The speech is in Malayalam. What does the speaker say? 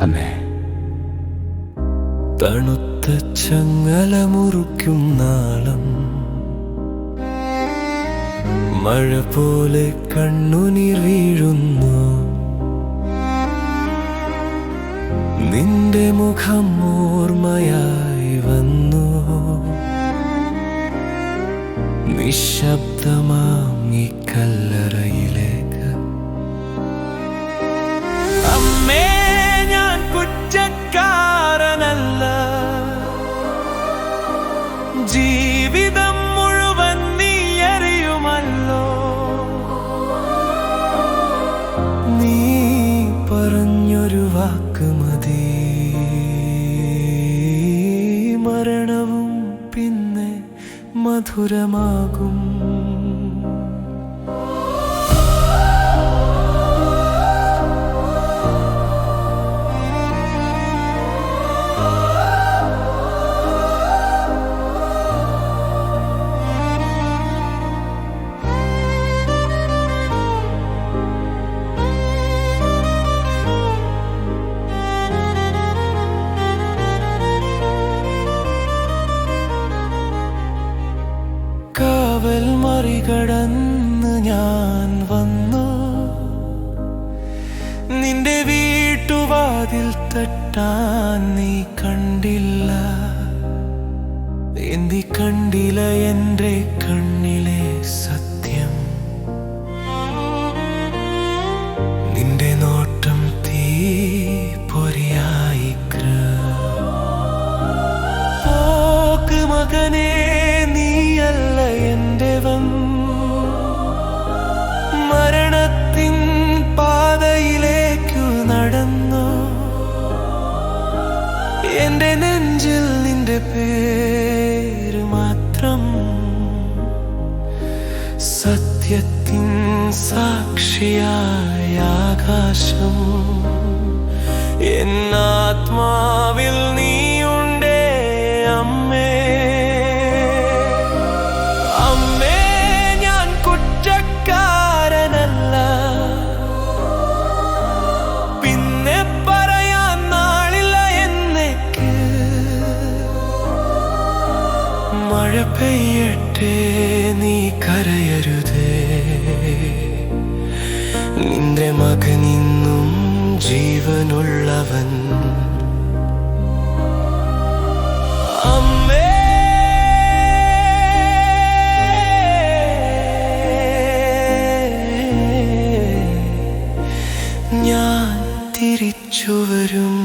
അമ്മേ. തണുത്ത ചങ്ങല മുറിക്കും നാളം. മഴ പോലെ കണ്ണുനീർ വീഴുന്നു. നിന്റെ മുഖം ഓർമ്മയായി വന്നു. നിശബ്ദമാം ഈ കല്ലറയിലേക്ക് വാക്ക് മരണവും പിന്നെ മധുരമാകും. മറികടന്ന് ഞാൻ വന്നു. നിന്റെ വീട്ടുവാതിൽ തട്ടാൻ നീ കണ്ടില്ല. എന്തി കണ്ടില്ല എന്റെ കണ്ണിലെ സത്യം. നിന്റെ നോട്ടം തീ പൊരിയായി മകനേ എന്റെ നെഞ്ചിൽ നിന്റെ പേര് മാത്രം. സത്യത്തിൻ സാക്ഷിയായ ആകാശം. എന്നാത്മാവിൽ മഴ പെയ്യട്ടെ നീ കരയരുതേ. നിന്റെ മകനിന്നും ജീവനുള്ളവൻ. ഞാൻ തിരിച്ചു വരും.